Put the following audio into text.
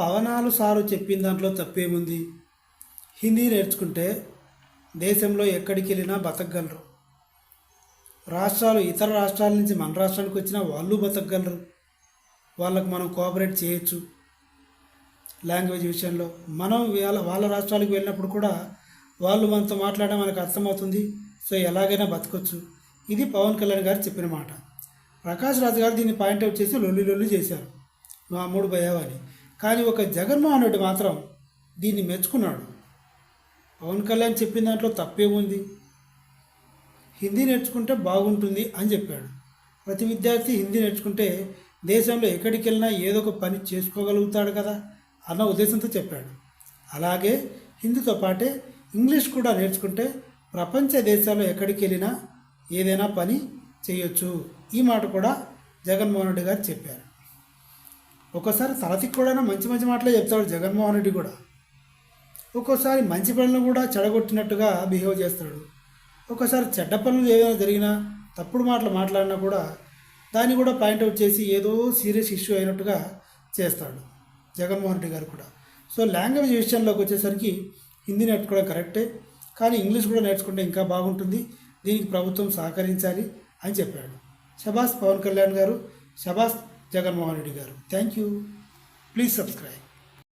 పవనాలు సారు చెప్పిన దాంట్లో తప్పేముంది? హిందీ నేర్చుకుంటే దేశంలో ఎక్కడికి వెళ్ళినా బతకగలరు. రాష్ట్రాలు ఇతర రాష్ట్రాల నుంచి మన రాష్ట్రానికి వచ్చినా వాళ్ళు బతకగలరు. వాళ్ళకు మనం కోఆపరేట్ చేయొచ్చు. లాంగ్వేజ్ విషయంలో మనం వాళ్ళ వాళ్ళ రాష్ట్రాలకు వెళ్ళినప్పుడు కూడా వాళ్ళు మనతో మాట్లాడడం మనకు అర్థమవుతుంది. సో ఎలాగైనా బతకొచ్చు. ఇది పవన్ కళ్యాణ్ గారు చెప్పిన మాట. ప్రకాష్ రాజు గారు దీన్ని పాయింట్అవుట్ చేసి లొల్లి లొల్లి చేశారు. నువ్వు అమ్ముడు పోయావని కానీ ఒక జగన్మోహన్ రెడ్డి మాత్రం దీన్ని మెచ్చుకున్నాడు. పవన్ కళ్యాణ్ చెప్పిన దాంట్లో తప్పేముంది? హిందీ నేర్చుకుంటే బాగుంటుంది అని చెప్పాడు. ప్రతి విద్యార్థి హిందీ నేర్చుకుంటే దేశంలో ఎక్కడికి వెళ్ళినా ఏదో ఒక పని చేసుకోగలుగుతాడు కదా అన్న ఉద్దేశంతో చెప్పాడు. అలాగే హిందీతో పాటే ఇంగ్లీష్ కూడా నేర్చుకుంటే ప్రపంచ దేశాల్లో ఎక్కడికి వెళ్ళినా ఏదైనా పని చేయొచ్చు. ఈ మాట కూడా జగన్మోహన్ రెడ్డి గారు చెప్పారు. ఒక్కోసారి తలతికి కూడా మంచి మంచి మాటలే చెప్తాడు జగన్మోహన్ రెడ్డి కూడా. ఒక్కోసారి మంచి పనులను కూడా చెడగొట్టినట్టుగా బిహేవ్ చేస్తాడు. ఒక్కోసారి చెడ్డ పనులు ఏదైనా జరిగినా తప్పుడు మాటలు మాట్లాడినా కూడా దాన్ని కూడా పాయింట్అవుట్ చేసి ఏదో సీరియస్ ఇష్యూ అయినట్టుగా చేస్తాడు జగన్మోహన్ రెడ్డి గారు కూడా. సో లాంగ్వేజ్ విషయంలోకి వచ్చేసరికి హిందీ నేర్చుకోవడం కరెక్టే కానీ ఇంగ్లీష్ కూడా నేర్చుకుంటే ఇంకా బాగుంటుంది. దీనికి ప్రభుత్వం సహకరించాలి అని చెప్పాడు. శభాస్ పవన్ కళ్యాణ్ గారు శభాస్ జగన్మోహన్ రెడ్డి గారు. Thank you please subscribe